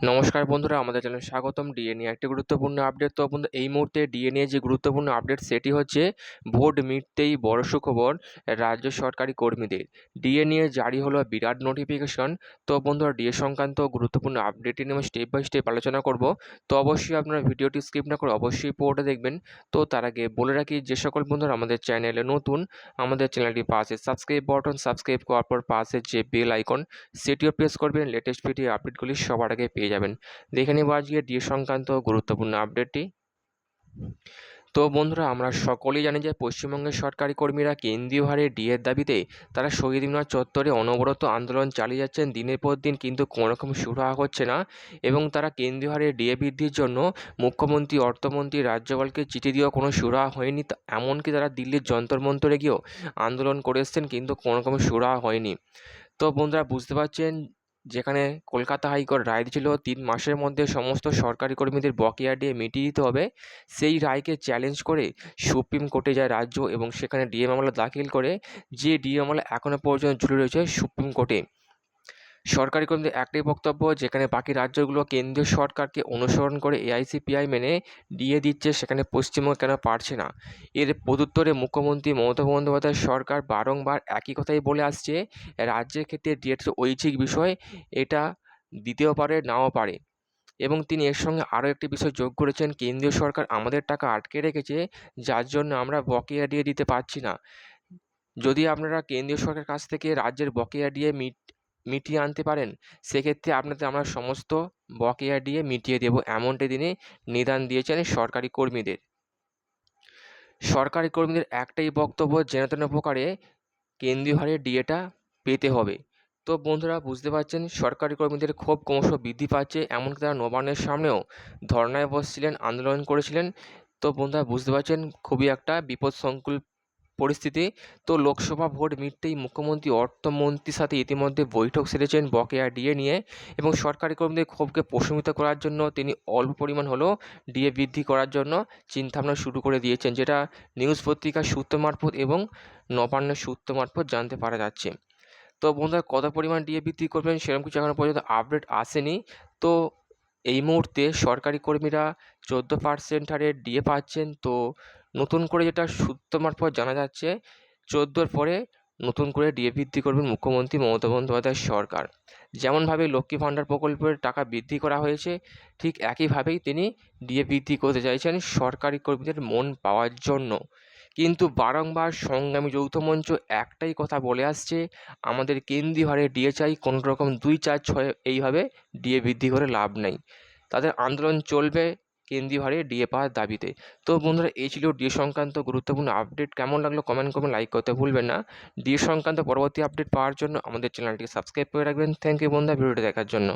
নমস্কার বন্ধুরা, আমাদের চ্যানেলে স্বাগতম। ডিএ নিয়ে একটি গুরুত্বপূর্ণ আপডেট তো বন্ধু, এই মুহূর্তে ডিএ নিয়ে যে গুরুত্বপূর্ণ আপডেট সেটি হচ্ছে ভোট মিটতেই বড় সুখবর রাজ্য সরকারি কর্মীদের। ডিএ নিয়ে জারি হলো বিরাট নোটিফিকেশন তো বন্ধুরা ডিএ সংক্রান্ত গুরুত্বপূর্ণ আপডেটটি নিয়ে স্টেপ বাই স্টেপ আলোচনা করব। তো অবশ্যই আপনারা ভিডিওটি স্কিপ না করে অবশ্যই পুরোটা দেখবেন। তো তার আগে বলে রাখি, যে সকল বন্ধুরা আমাদের চ্যানেলে নতুন, আমাদের চ্যানেলটি পাশে সাবস্ক্রাইব বাটন সাবস্ক্রাইব করার পর পাশে যে বেল আইকন সেটিও প্রেস করবেন। লেটেস্ট ভিডিও আপডেটগুলি সবার আগে পেয়ে যাবেন। দেখে নেব আজকে ডিএ সংক্রান্ত গুরুত্বপূর্ণ আপডেটটি তো বন্ধুরা, আমরা সকলেই জানি যে পশ্চিমবঙ্গের সরকারি কর্মীরা কেন্দ্রীয় হারে ডিএর দাবিতে তারা শহীদ মিনার চত্বরে অনবরত আন্দোলন চালিয়ে যাচ্ছেন। দিনের পর দিন কিন্তু কোনো রকম সুরাহা হচ্ছে না এবং তারা কেন্দ্রীয় হারে ডিএ বৃদ্ধির জন্য মুখ্যমন্ত্রী, অর্থমন্ত্রী, রাজ্যপালকে চিঠি দিয়েও কোনো সুরাহা হয়নি। এমনকি তারা দিল্লির যন্তর মন্তরে গিয়েও আন্দোলন করে এসছেন কিন্তু কোনো রকম সুরাহা হয়নি। তো বন্ধুরা, বুঝতে পারছেন যেখানে কলকাতা হাইকোর্ট রায় দিয়েছিল তিন মাসের মধ্যে সমস্ত সরকারি কর্মীদের বকেয়া দিয়ে মিটিয়ে দিতে হবে। সেই রায়কে চ্যালেঞ্জ করে সুপ্রিম কোর্টে যায় রাজ্য এবং সেখানে ডিএ মামলা দাখিল করে, যে ডিএ মামলা এখনও পর্যন্ত ঝুলে রয়েছে সুপ্রিম কোর্টে। সরকারি কর্মীদের একটাই বক্তব্য, যেখানে বাকি রাজ্যগুলো কেন্দ্রীয় সরকারকে অনুসরণ করে এআইসিপিআই মেনে দিয়ে দিচ্ছে, সেখানে পশ্চিমবঙ্গ কেন পারছে না? এর প্রত্যুত্তরে মুখ্যমন্ত্রী মমতা বন্দ্যোপাধ্যায় সরকার বারংবার একই কথাই বলে আসছে, রাজ্যের ক্ষেত্রে ডিএর ঐচ্ছিক বিষয়, এটা দিতেও পারে, নাও পারে। এবং তিনি এর সঙ্গে আরও একটি বিষয় যোগ করেছেন, কেন্দ্রীয় সরকার আমাদের টাকা আটকে রেখেছে, যার জন্য আমরা বকেয়া দিয়ে দিতে পারছি না। যদি আপনারা কেন্দ্রীয় সরকারের কাছ থেকে রাজ্যের বকেয়া দিয়ে মিট মিটিয়ে আনতে পারেন। সেক্ষেত্রে আপনাদের আমরা সমস্ত বকেয়া দিয়ে মিটিয়ে দেব। এমনটি তিনি নিদান দিয়েছেন সরকারি কর্মীদের। সরকারি কর্মীদের একটাই বক্তব্য, যেন তেন প্রকারে কেন্দ্রীয় হারে ডিএটা পেতে হবে। তো বন্ধুরা, বুঝতে পারছেন? সরকারি কর্মীদের ক্ষোভ ক্রমশ বৃদ্ধি পাচ্ছে। এমনকি তারা নবান্নের সামনেও ধর্নায় বসছিলেন, আন্দোলন করেছিলেন। তো বন্ধুরা, বুঝতে পারছেন? খুবই একটা বিপদসংকুল পরিস্থিতি। তো লোকসভা ভোট মিটতেই মুখ্যমন্ত্রী, অর্থমন্ত্রীর সাথে ইতিমধ্যে বৈঠক সেরেছেন বকেয়া ডিএ নিয়ে এবং সরকারি কর্মীদের ক্ষোভকে প্রশমিত করার জন্য তিনি অল্প পরিমাণ হলেও ডিএ বৃদ্ধি করার জন্য চিন্তাভাবনা শুরু করে দিয়েছেন, যেটা নিউজ পত্রিকার সূত্র মারফত এবং নবান্ন সূত্র মারফত জানতে পারা যাচ্ছে। তো বন্ধুরা, কত পরিমাণ ডিএ বৃদ্ধি করবেন সেরকম কিছু এখনও পর্যন্ত আপডেট আসেনি। তো এই মুহূর্তে সরকারি কর্মীরা চোদ্দ পার্সেন্ট হারে ডিএ পাচ্ছেন। তো নতুন করে যেটা সূত্র মারফত জানা যাচ্ছে, চোদ্দোর পরে নতুন করে ডিএ বৃদ্ধি করবেন মুখ্যমন্ত্রী মমতা বন্দ্যোপাধ্যায়ের সরকার। যেমনভাবে লক্ষ্মী ভাণ্ডার প্রকল্পের টাকা বৃদ্ধি করা হয়েছে, ঠিক একইভাবেই তিনি ডিএ বৃদ্ধি করতে চাইছেন সরকারি কর্মীদের মন পাওয়ার জন্য। কিন্তু বারংবার সংগ্রামী যৌথ মঞ্চ একটাই কথা বলে আসছে, আমাদের কেন্দ্রীয় হারে ডিএ চাই কোনো রকম দুই চার ছয় এইভাবে ডিএ বৃদ্ধি করে লাভ নেই। তাদের আন্দোলন চলবে কেন্দ্রীয় হারে ডিএ পাওয়ার দাবিতে। তো বন্ধুরা, এই ছিল ডিএ সংক্রান্ত গুরুত্বপূর্ণ আপডেট। কেমন লাগল কমেন্ট করবেন লাইক করতে ভুলবেন না। ডিএ সংক্রান্ত পরবর্তী আপডেট পাওয়ার জন্য আমাদের চ্যানেলটিকে সাবস্ক্রাইব করে রাখবেন। থ্যাংক ইউ বন্ধুরা, ভিডিওটি দেখার জন্য।